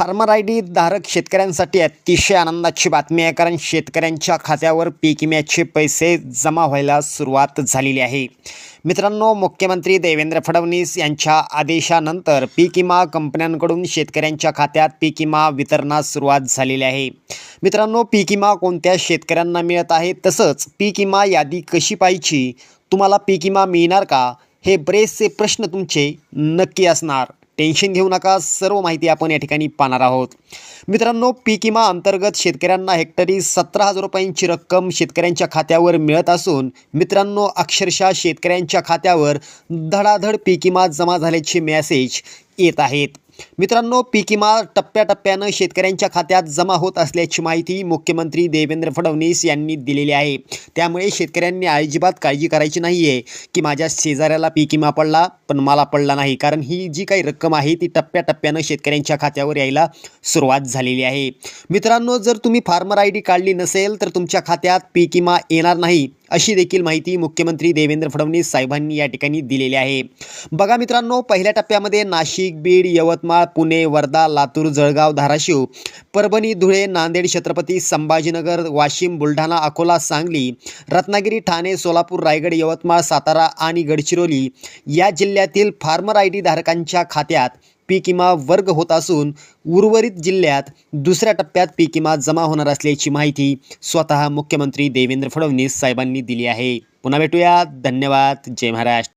Farmer I D धारक शेतकऱ्यांसाठी अतिशय आनंदाची बातमी आहे कारण शेतकऱ्यांच्या खात्यावर पीक विम्याचे पैसे जमा व्हायला सुरुवात झालेली आहे. मित्रांनो मुख्यमंत्री देवेंद्र फडणवीस यांच्या आदेशानंतर पीक विमा कंपन्यांकडून शेतकऱ्यांच्या खात्यात पीक विमा वितरणास सुरुवात झालेली आहे. मित्रांनो पीक विमा कोणत्या शेतकऱ्यांना मिळत आहे? तसंच पीक विमा यादी कशी पाहिजे तुम्हाला पीक विमा मिळणार का? हे बरेचसे प्रश्न तुमचे नक्की असणार. टेन्शन घेऊ नका. सर्व माहिती आपण या ठिकाणी पाहणार आहोत. मित्रांनो पीक विमा अंतर्गत शेतकऱ्यांना हेक्टरी सतरा हजार रुपयांची रक्कम शेतकऱ्यांच्या खात्यावर मिळत असून मित्रांनो अक्षरशः शेतकऱ्यांच्या खात्यावर धडाधड पीक विमा जमा झाल्याचे मेसेज येत आहेत. मित्रांनो पीक विमा टप्प्याटप्प्यानं शेतकऱ्यांच्या खात्यात जमा होत असल्याची माहिती मुख्यमंत्री देवेंद्र फडणवीस यांनी दिलेली आहे. त्यामुळे शेतकऱ्यांनी अजिबात काळजी करायची नाही आहे की माझ्या शेजाऱ्याला पीक विमा पडला पण मला पडला नाही. कारण ही जी काही रक्कम आहे ती टप्प्याटप्प्यानं शेतकऱ्यांच्या खात्यावर यायला सुरुवात झालेली आहे. मित्रांनो जर तुम्ही फार्मर आय डी काढली नसेल तर तुमच्या खात्यात पीक विमा येणार नाही. अशी देखील माहिती मुख्यमंत्री देवेंद्र फडणवीस साहेबांनी या ठिकाणी दिलेली आहे. बघा मित्रांनो पहिल्या टप्प्यामध्ये नाशिक बीड यवतमाळ पुणे वर्धा लातूर जळगाव धाराशिव परभणी धुळे नांदेड छत्रपती संभाजीनगर वाशिम बुलढाणा अकोला सांगली रत्नागिरी ठाणे सोलापूर रायगड यवतमाळ सातारा आणि गडचिरोली या जिल्ह्यातील फार्मर आय डी धारकांच्या खात्यात पीक विमा वर्ग होत असून उर्वरित जिल्ह्यात दुसऱ्या टप्प्यात पीक विमा जमा होणार असल्याची माहिती स्वतः मुख्यमंत्री देवेंद्र फडणवीस साहेबांनी दिली आहे. पुन्हा भेटूया. धन्यवाद. जय महाराष्ट्र.